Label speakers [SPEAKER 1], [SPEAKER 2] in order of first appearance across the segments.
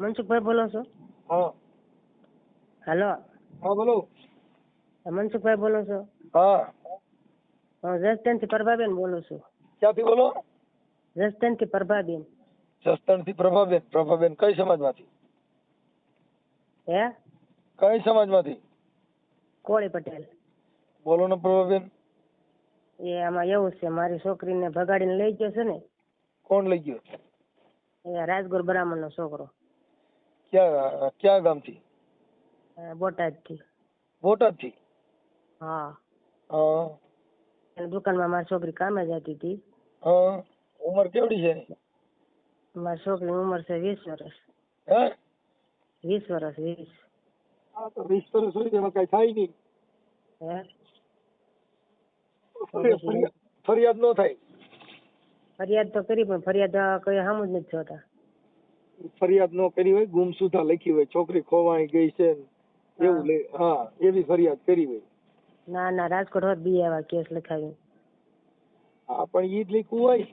[SPEAKER 1] મનસુખભાઈ બોલો છો.
[SPEAKER 2] હા.
[SPEAKER 1] હાલો.
[SPEAKER 2] હા બોલો.
[SPEAKER 1] મનસુખભાઈ બોલો છો.
[SPEAKER 2] હા.
[SPEAKER 1] હું જસદણથી પ્રભાબેન બોલું છું.
[SPEAKER 2] ક્યાંથી બોલો?
[SPEAKER 1] જસદણથી પ્રભાબેન.
[SPEAKER 2] જસદણથી પ્રભાબેન. પ્રભાબેન કઈ સમાજમાંથી?
[SPEAKER 1] હે?
[SPEAKER 2] કઈ સમાજમાંથી?
[SPEAKER 1] કોળી પટેલ.
[SPEAKER 2] બોલો ને પ્રભાબેન.
[SPEAKER 1] એ આમાં એવું છે મારી છોકરીને ભગાડીને લઈ ગયો છે ને.
[SPEAKER 2] કોણ લઈ ગયો?
[SPEAKER 1] એ રાજગોર બ્રાહ્મણનો છોકરો.
[SPEAKER 2] ક્યાં ક્યાં ગામથી
[SPEAKER 1] અ, બોટાદથી
[SPEAKER 2] બોટાદથી
[SPEAKER 1] હા
[SPEAKER 2] હા
[SPEAKER 1] એની દુકાનમાં મારી છોકરી કામે જતી હતી
[SPEAKER 2] હા ઉંમર કેવડી છે એની?
[SPEAKER 1] મારી છોકરીની ઉંમર છે વીસ વર્ષ
[SPEAKER 2] હે
[SPEAKER 1] વીસ વર્ષ વીસ
[SPEAKER 2] હા તો વીસ વર્ષ હોય એમાં કઈ થાય નહીં
[SPEAKER 1] હે
[SPEAKER 2] ફરિયાદ ફરિયાદ ન થાય?
[SPEAKER 1] ફરિયાદ તો કરી પણ ફરિયાદ કોઈ સામું જ નથી જોતા.
[SPEAKER 2] ફરિયાદ ન કરી હોય ગુમ સુધા લખી હોય છોકરી ખોવાઈ ગઈ છે એવું લે હા એવી ફરિયાદ કરી હોય.
[SPEAKER 1] ના ના રાજકોટ હોત બી આવ્યા કેસ લખાવી.
[SPEAKER 2] હા પણ ઈ જ લખ્યું હોય.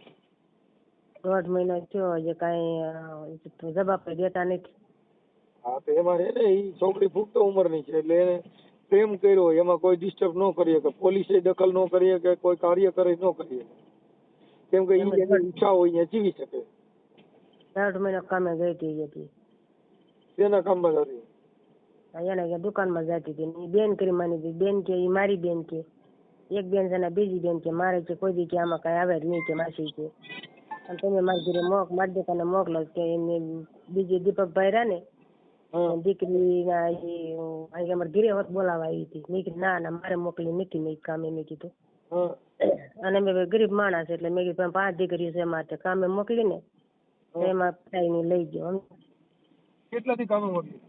[SPEAKER 1] દોઢ મહિનો થયો હજી કાંઈ જવાબ દેતા નથી.
[SPEAKER 2] હા તો એમાં છે ને ઈ છોકરી પુખ્ત ઉંમરની છે એટલે એને પ્રેમ કર્યો એમાં કોઈ ડિસ્ટર્બ ન કરીએ કે પોલીસે દખલ ન કરીએ કે કોઈ કાર્ય કરે ન કરીએ કેમ કે ઈ એની ઈચ્છા હોય એ જીવી શકે.
[SPEAKER 1] દોઢ મહિનો કામે ગઈ હતી એ હતી.
[SPEAKER 2] તેના કામમાં હતી?
[SPEAKER 1] એને કે દુકાનમાં જતી હતી બેન કરી માની હતી. બેન કે એ મારી બેન કે. એક બેન છે ને બીજી બેન કે મારે કે કોઈ દી કે આમાં કઈ આવે જ નહીં કે માસી કે. અને તમે મારી ઘરે મોક મારી દેખાને મોકલો કે એમને બીજી દીપકભાઈ રહ્યા ને
[SPEAKER 2] દીકરીના
[SPEAKER 1] દીકરી અહીં અમારે ઘરે હોત બોલાવા આવી હતી. મેં કીધું ના ના મારે મોકલી નથી મેં કામે મેં કીધું. અને મેં ગરીબ માણસ એટલે મેં કીધું પાંચ દીકરીઓ છે મારે કામે મોકલી ને તો ને લઈ ગયો હમ.
[SPEAKER 2] કેટલાથી કામે મોકલી?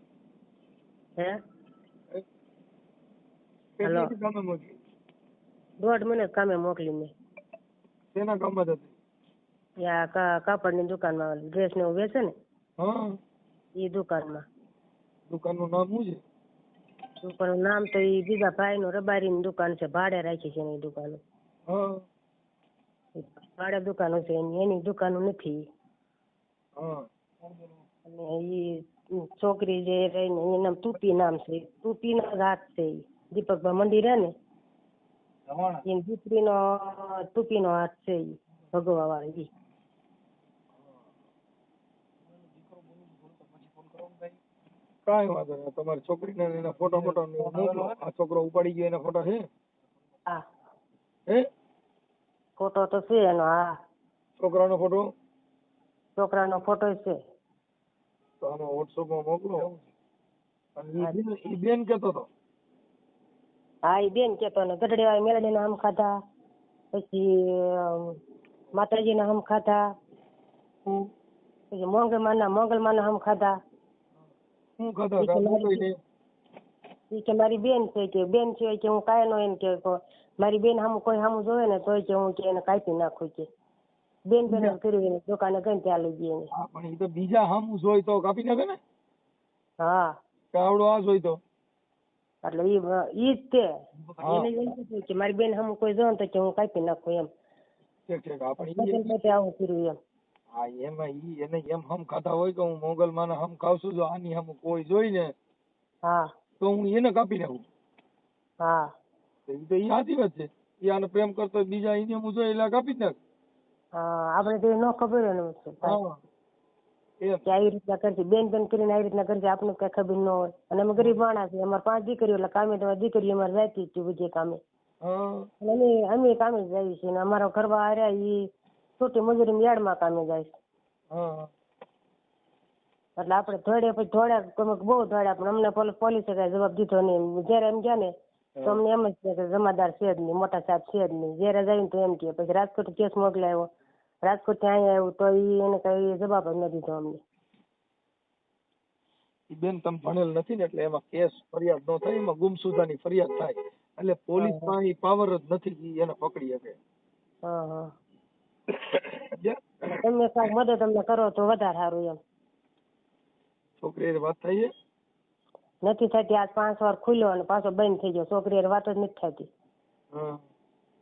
[SPEAKER 1] હે?
[SPEAKER 2] કેટલાથી કામે મોકલી?
[SPEAKER 1] દોઢ મહિને કામે મોકલી મેં.
[SPEAKER 2] તેના કામ જ હતી?
[SPEAKER 1] ત્યાં કા દુકાનમાં ડ્રેસ ને એવું વેચે ને?
[SPEAKER 2] હા.
[SPEAKER 1] એ દુકાનમાં.
[SPEAKER 2] દુકાનનું નામ શું છે?
[SPEAKER 1] દુકાનનું નામ તો એ બીજા ભાઈ નું રબારી રબારીની દુકાન છે ભાડે રાખી છે એની દુકાન.
[SPEAKER 2] હા.
[SPEAKER 1] ભાડે દુકાનો છે એની એની દુકાનો નથી. અને ઈ છોકરી જે રહી ને એનું નામ ટૂપી નામ છે ટૂપીનો નો હાથ છે ઈ. દીપકભાઈ મંદિર રહે ને? એની દીકરી નો તૂપી નો હાથ છે ઈ ભગવા વાળી ઈ.
[SPEAKER 2] કાંઈ વાંધો નહીં. તમારી છોકરીને એના ફોટો ફોટો મોકલો. આ છોકરો ઉપાડી ગયો એના ફોટો છે?
[SPEAKER 1] હા.
[SPEAKER 2] હે?
[SPEAKER 1] ફોટો તો છે એનો હા.
[SPEAKER 2] છોકરાનો ફોટો?
[SPEAKER 1] છોકરાનો ફોટો છે.
[SPEAKER 2] તો મોકલો. અને ઈ બેન- કેતો હતો
[SPEAKER 1] હા એ બેન કેતો ને ગઢડી વાળી મેલડીના આમ ખાધા. પછી માતાજી માતાજીના હમ ખાધા. પછી મોંગલમાં હમ ખાધા.
[SPEAKER 2] શું ખાતા હતા
[SPEAKER 1] ઈ કે મારી બેન છે કે બેન છે કે હું કાંઈ નો એમ કે મારી બેન સામું કોઈ સામું જોવે ને તોય કે હું કે એને કાપી નાખું કે. બેન બેન કર્યું એને દુકાને ગઈ ત્યાં લઈ ગઈ એને.
[SPEAKER 2] હા પણ એ તો બીજા હમ જોઈ તો કાપી નાખે ને?
[SPEAKER 1] હા.
[SPEAKER 2] કાવડો આ જોઈ તો.
[SPEAKER 1] એટલે ઈ ઈ જ તે એને એમ કીધું કે મારી બેન હમ કોઈ જોન તો કે હું કાપી નાખું એમ.
[SPEAKER 2] ઠીક ઠીક
[SPEAKER 1] આવું કર્યું એમ.
[SPEAKER 2] હા એમાં ઈ એને એમ હમ ખાતા હોય કે હું મોગલ માના હમ ખાવ છું જો આની હમ કોઈ જોઈ ને
[SPEAKER 1] હા.
[SPEAKER 2] તો હું એને કાપી નાખું.
[SPEAKER 1] હા.
[SPEAKER 2] તો ઈ તો ઈ સાચી વાત છે. ઈ આને પ્રેમ કરતો બીજા એને હું જોઈ એટલે કાપી જ નાખ.
[SPEAKER 1] આપણે તો એ ન ખબર હોય ને કે આવી રીતના કરશે બેન બેન કરીને આવી રીતના કરશે આપણને કઈ ખબર ન હોય. અને અમે ગરીબ માણસ છે અમારે પાંચ દીકરીઓ એટલે કામે તો દીકરી અમારે જાતી હતી બધી કામે. અમે અમે કામે જઈએ છીએ અને અમારા ઘરવા હાર્યા ઈ છોટી મજૂરી યાર્ડમાં કામે જાય છે. એટલે આપણે ધોડે પછી ધોડ્યા તમે બહુ ધોડ્યા પણ અમને પોલીસે કઈ જવાબ દીધો નહીં. જયારે એમ ગયા ને તો અમને એમ જ કે જમાદાર છે જ નહીં મોટા સાહેબ છે જ નહીં. જયારે જઈને તો એમ કે પછી રાજકોટ કેસ મોકલાયો. રાજકોટથી અહીંયા આવ્યું તો ઈ એને કઈ જવાબ જ ન દીધો અમને.
[SPEAKER 2] ઈ બેન તમે ભણેલ નથી ને એટલે એમાં કેસ ફરિયાદ ન થાય એમાં ગુમસુદાની ફરિયાદ થાય. એટલે પોલીસ પાસે પાવર જ નથી કે એને પકડી શકે.
[SPEAKER 1] હા હા.
[SPEAKER 2] સમજ્યા?
[SPEAKER 1] તમે કાંઈક મદદ અમને કરો તો વધારે સારું એમ.
[SPEAKER 2] છોકરી વાત થઈ છે?
[SPEAKER 1] નથી થતી આજ પાંચ વાર ખુલ્યો અને પાછો બંધ થઈ ગયો. છોકરી વાત જ નથી થતી.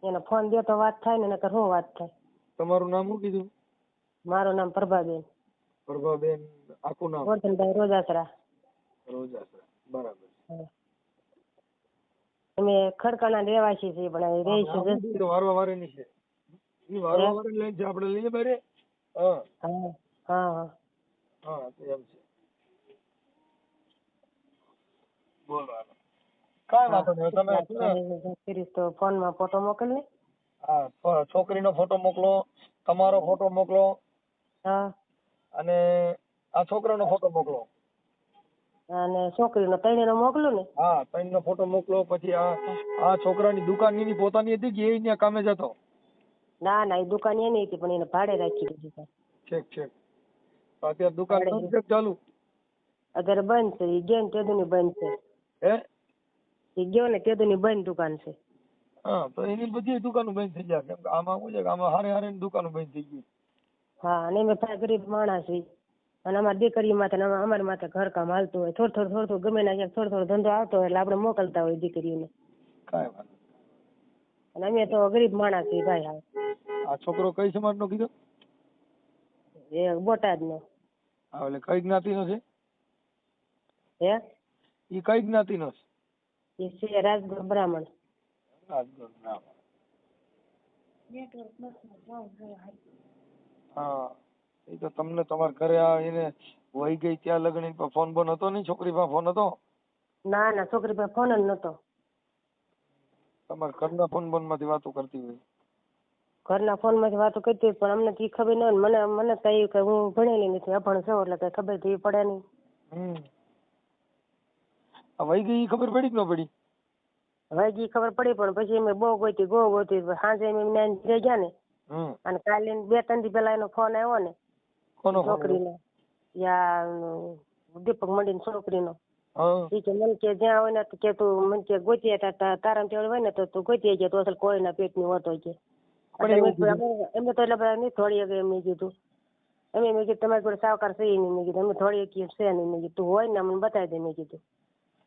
[SPEAKER 1] એને ફોન દે તો વાત થાય ને નકર શું વાત થાય?
[SPEAKER 2] તમારું નામ શું કીધું
[SPEAKER 1] મારું નામ પ્રભાબેન
[SPEAKER 2] પ્રભાબેન આખું નામ
[SPEAKER 1] વર્ધનભાઈ રોજાસરા
[SPEAKER 2] રોજાસરા બરાબર.
[SPEAKER 1] અમે ખડકાના રહેવાસી છીએ પણ અહીં રહી છે
[SPEAKER 2] આમ તો ની છે ઈ વારવા વારેની લાઈન છે આપણે લઈએ બારે હા
[SPEAKER 1] હા હા હા
[SPEAKER 2] એમ છે બોલો. કાંઈ વાંધો નહીં તમે
[SPEAKER 1] ફોન ફોનમાં ફોટો મોકલ ને
[SPEAKER 2] હા છોકરીનો ફોટો મોકલો તમારો ફોટો મોકલો.
[SPEAKER 1] હા.
[SPEAKER 2] અને આ છોકરાનો ફોટો મોકલો.
[SPEAKER 1] અને છોકરીનો તૈણીનો મોકલો ને?
[SPEAKER 2] હા ત્રણનો ફોટો મોકલો પછી આ આ છોકરાની દુકાન એની પોતાની હતી કે એ ત્યાં કામે જતો?
[SPEAKER 1] ના ના એ દુકાન એની હતી પણ એને ભાડે રાખી દીધી
[SPEAKER 2] ઠીક ઠીક. અત્યારે દુકાન ચાલુ?
[SPEAKER 1] અત્યારે બંધ છે એ ને તેદુની બંધ છે.
[SPEAKER 2] હે?
[SPEAKER 1] એ ગયો ને તેદુની બંધ દુકાન છે.
[SPEAKER 2] હા તો એની બધી દુકાનો બંધ થઈ ગયા કેમ કે આમાં શું છે કે આમાં હારે હારે દુકાનો બંધ થઈ ગઈ.
[SPEAKER 1] હા અને અમે ભાઈ ગરીબ માણસ છીએ અને અમારી દીકરી માથે ને અમા- અમારી માથે ઘરકામ હાલતું હોય. થોડું થોડું થોડું થોડું ગમે ના ક્યાંક થોડો થોડો ધંધો આવતો હોય એટલે આપણે મોકલતા હોય દીકરીઓને.
[SPEAKER 2] કાંઈ વાંધો નહીં.
[SPEAKER 1] અને અમે તો ગરીબ માણસ છીએ ભાઈ હા
[SPEAKER 2] આ છોકરો કઈ સમાજનો કીધો?
[SPEAKER 1] એ બોટાદનો.
[SPEAKER 2] હા એટલે કઈ જ્ઞાતિનો છે?
[SPEAKER 1] હે?
[SPEAKER 2] એ કઈ જ્ઞાતિનો છે?
[SPEAKER 1] એ છે રાજગુરુ બ્રાહ્મણ.
[SPEAKER 2] હા એ તો તમને તમારા ઘરે આવીને વહી ગઈ ત્યાં લગ્ન ફોન બોન હતો નહીં? છોકરી પાસે ફોન હતો?
[SPEAKER 1] ના ના છોકરી પાસે ફોન જ નતો
[SPEAKER 2] તમારા ઘરના ફોન બોનમાંથી વાતો કરતી હોય?
[SPEAKER 1] ઘરના ફોનમાંથી વાતો કરતી હોય પણ અમને કઈ ખબર ન હોય મને મને તો કે હું ભણેલી નથી અભણ છું એટલે કઈ ખબર તો પડે નહીં.
[SPEAKER 2] હમ. વહી ગઈ ખબર પડી કે ન પડી?
[SPEAKER 1] હવે ખબર પડી પણ પછી અમે બહુ ગોતી બહુ ગોતી. સાંજે અમે નાઈન રહી ગયા ને અને કાલે બે ત્રણ દી પેલા એનો ફોન આવ્યો ને છોકરીનો. યા દીપક મંડી છોકરીનો. ઈ કે મને કે જ્યાં હોય ને કે તું મને કે ગોતી તારા તેવડ હોય ને તો તું ગોતી જાય તો અસલ કોઈના પેટની હોતો કે. અમે તો એટલે બધા નહીં થોડી એક મેં કીધું. એમ મેં કીધું તમારી જોડે સાવકાર છે નહીં મેં કીધું. અમે થોડી એક છે નહીં મેં કીધું. તું હોય ને મને બતાવી દે મેં કીધું.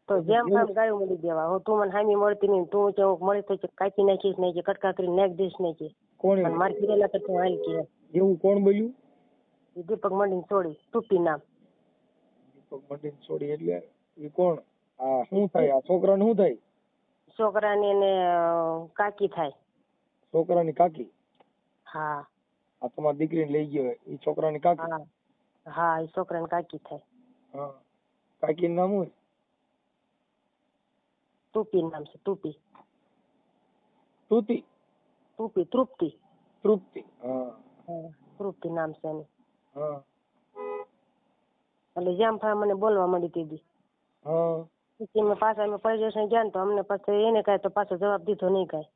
[SPEAKER 1] તો જેમ કામ ગાયું મળી દેવા. હું તું મને હામી મળતી નહીં. તું જે મળી તો કાચી નાખીશ નહીં કટકા કરી નાખ દઈશ નહીં
[SPEAKER 2] કોણ?
[SPEAKER 1] મારે ઘીરેલા કરતા હાલ કે.
[SPEAKER 2] એવું કોણ બોલ્યું?
[SPEAKER 1] દીપક મંડીને છોડી. ટૂપી નામ.
[SPEAKER 2] દીપક મંડીન છોડી એટલે એ કોણ? આ શું થાય? આ છોકરાને શું થાય?
[SPEAKER 1] છોકરાને એને કાકી થાય.
[SPEAKER 2] છોકરાની કાકી?
[SPEAKER 1] હા.
[SPEAKER 2] આ તમારી દીકરીને લઈ ગયો એ છોકરાની કાકી?
[SPEAKER 1] હા. હા એ છોકરાની કાકી થાય.
[SPEAKER 2] હા. કાકી નામ શું
[SPEAKER 1] ટૂપી નામ છે તૂપી
[SPEAKER 2] તૂતી?
[SPEAKER 1] તૂપી તૃપ્તિ.
[SPEAKER 2] તૃપ્તિ.
[SPEAKER 1] તૃપ્તિ નામ છે એનું. એટલે જેમ ફાવે મને બોલવા મળી દીધી
[SPEAKER 2] હા.
[SPEAKER 1] પછી અમે પાછા અમે સ્ટેશન ગયા ને તો અમને પછી એને કાંઈ તો પાછો જવાબ દીધો નહીં કાંઈ.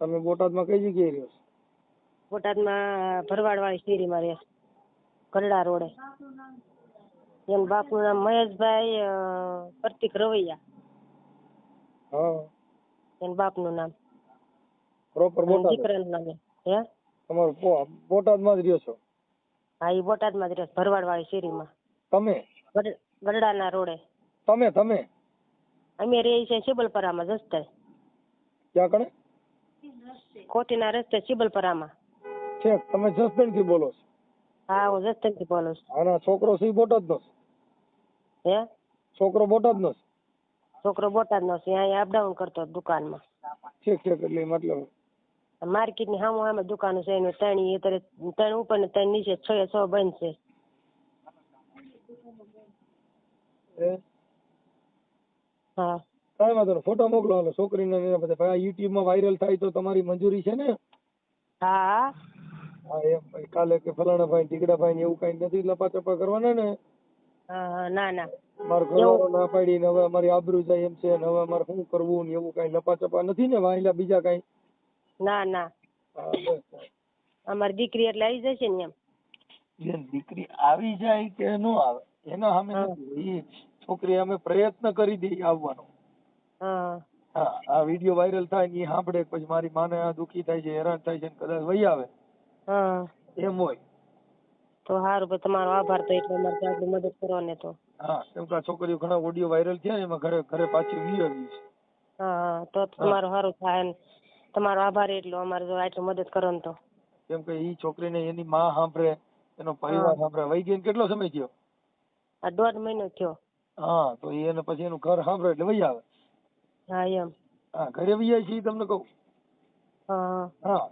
[SPEAKER 2] તમે બોટાદમાં કઈ જગ્યાએ રહ્યો છો?
[SPEAKER 1] બોટાદમાં ભરવાડ વાળી શેરીમાં રહ્યા. કરડા રોડે. એમ બાપનું નામ મહેશભાઈ પ્રતિક રવૈયા.
[SPEAKER 2] હા.
[SPEAKER 1] એન બાપનું નામ.
[SPEAKER 2] પ્રોપર બોટાદ
[SPEAKER 1] દીકરાનું નામ હે?
[SPEAKER 2] તમારું બોટાદમાં જ રહ્યો છો?
[SPEAKER 1] હા એ બોટાદમાં જ રહ્યો ભરવાડ વાળી શેરીમાં.
[SPEAKER 2] તમે?
[SPEAKER 1] ગરડાના રોડે.
[SPEAKER 2] તમે તમે?
[SPEAKER 1] અમે રહીએ છીએ સિબલપરામાં જસ્તે
[SPEAKER 2] ક્યાં કણે?
[SPEAKER 1] કોટીના રસ્તે સિબલપરામાં.
[SPEAKER 2] છે તમે જસદણથી બોલો છો.
[SPEAKER 1] હા હું રસ્તેથી બોલું છું.
[SPEAKER 2] આના છોકરો સી બોટાદ નો
[SPEAKER 1] હે?
[SPEAKER 2] છોકરો બોટાદ નો
[SPEAKER 1] છોકરો બોટાદનો છે અહીંયા અપડાઉન કરતો દુકાનમાં.
[SPEAKER 2] ઠીક ઠીક એટલે મતલબ
[SPEAKER 1] માર્કેટની સામો સામે દુકાનો છે એનું ત્રણ અત્યારે ત્રણ ઉપર ને ત્રણ નીચે છ છ બંધ છે. હા?
[SPEAKER 2] કઈ વાંધો નહીં ફોટો મોકલો હાલો છોકરીને ને એના બધા ભાઈ યુટ્યુબમાં વાયરલ થાય તો તમારી મંજૂરી છે ને?
[SPEAKER 1] હા.
[SPEAKER 2] હા એમ ભાઈ કાલે કે ફલાણા ભાઈ ટીકડા ભાઈ એવું કઈ નથી લપાચપા કરવાના ને?
[SPEAKER 1] ના ના.
[SPEAKER 2] મારો ના પાડી ને હવે અમારી આબરૂ જાય એમ છે ને હવે અમારે શું કરવું ને એવું કઈ લપાચપા નથી ને વાયલા બીજા કઈ?
[SPEAKER 1] ના ના. અમારી દીકરી એટલે આવી જશે ને એમ.
[SPEAKER 2] દીકરી આવી જાય કે ન આવે એના સામે. નથી. છોકરી અમે પ્રયત્ન કરી દઈએ આવવાનો.
[SPEAKER 1] હા.
[SPEAKER 2] આ વીડિયો વાયરલ થાય ને એ સાંભળે પછી મારી માને આ દુખી થાય છે હેરાન થાય છે ને કદાચ વહી આવે.
[SPEAKER 1] હા.
[SPEAKER 2] એમ હોય.
[SPEAKER 1] તો સારું ભાઈ તમારો આભાર તો એટલે અમારે આટલી મદદ કરવાને તો.
[SPEAKER 2] હા કેમ કે આ છોકરીઓ ઘણા ઓડિયો વાયરલ થયા ને એમાં ઘરે ઘરે પાછી વી આવી છે.
[SPEAKER 1] હા હા તો તમારો સારું થાય ને. તમારો આભાર એટલો અમારે જો આટલી મદદ કરો ને તો.
[SPEAKER 2] કેમ કે ઈ છોકરીને એની માં સાંભળે એનો પરિવાર સાંભળે. વહી ગઈ કેટલો સમય થયો?
[SPEAKER 1] આ દોઢ મહિનો થયો.
[SPEAKER 2] હા તો એને પછી એનું ઘર સાંભળે એટલે વહી આવે.
[SPEAKER 1] હા એમ.
[SPEAKER 2] હા ઘરે વહી આવી છે ઈ તમને કહું.
[SPEAKER 1] હા.
[SPEAKER 2] હા.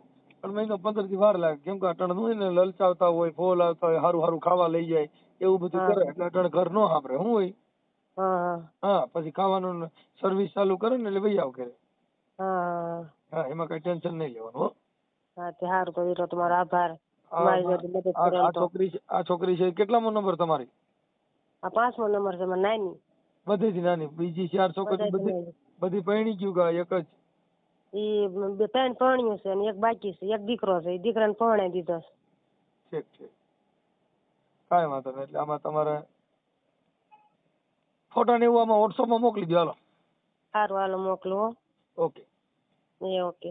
[SPEAKER 2] પણ મહિનો પંદરથી વાર લાગે. કેમ કે અટણ હોય ને લલચાવતા હોય ફોલ આવતા હોય હારું હારું ખાવા લઈ જાય એવું બધું કરે. એટલે અટણ ઘર નો સાંભળે. શું હોય?
[SPEAKER 1] હા
[SPEAKER 2] પછી ખાવાનું સર્વિસ ચાલુ કરે ને એટલે ભાઈ આવ કરે
[SPEAKER 1] હા
[SPEAKER 2] એમાં કઈ ટેન્શન નહીં લેવાનું હો.
[SPEAKER 1] હા તે સારું કર્યું. તમારો આભાર.
[SPEAKER 2] આ- છોકરી છે આ છોકરી છે કેટલામો નંબર તમારી?
[SPEAKER 1] આ પાંચમો નંબર છે નાની.
[SPEAKER 2] બધેથી નાની. બીજી ચાર છોકરી બધી. બધી પરણી ગયું એક જ.
[SPEAKER 1] ઈ બે ત્રણ પરણ્યું છે અને એક બાકી છે. એક દીકરો છે. એ દીકરાને પરણાઈ દીધો છે.
[SPEAKER 2] ઠીક ઠીક. કાંઈ વાંધો નહીં. એટલે આમાં તમારે ફોટા ને એવું આમાં વોટ્સઅપમાં મોકલી દો હાલો.
[SPEAKER 1] સારું હાલો મોકલું
[SPEAKER 2] ઓકે.
[SPEAKER 1] એ ઓકે.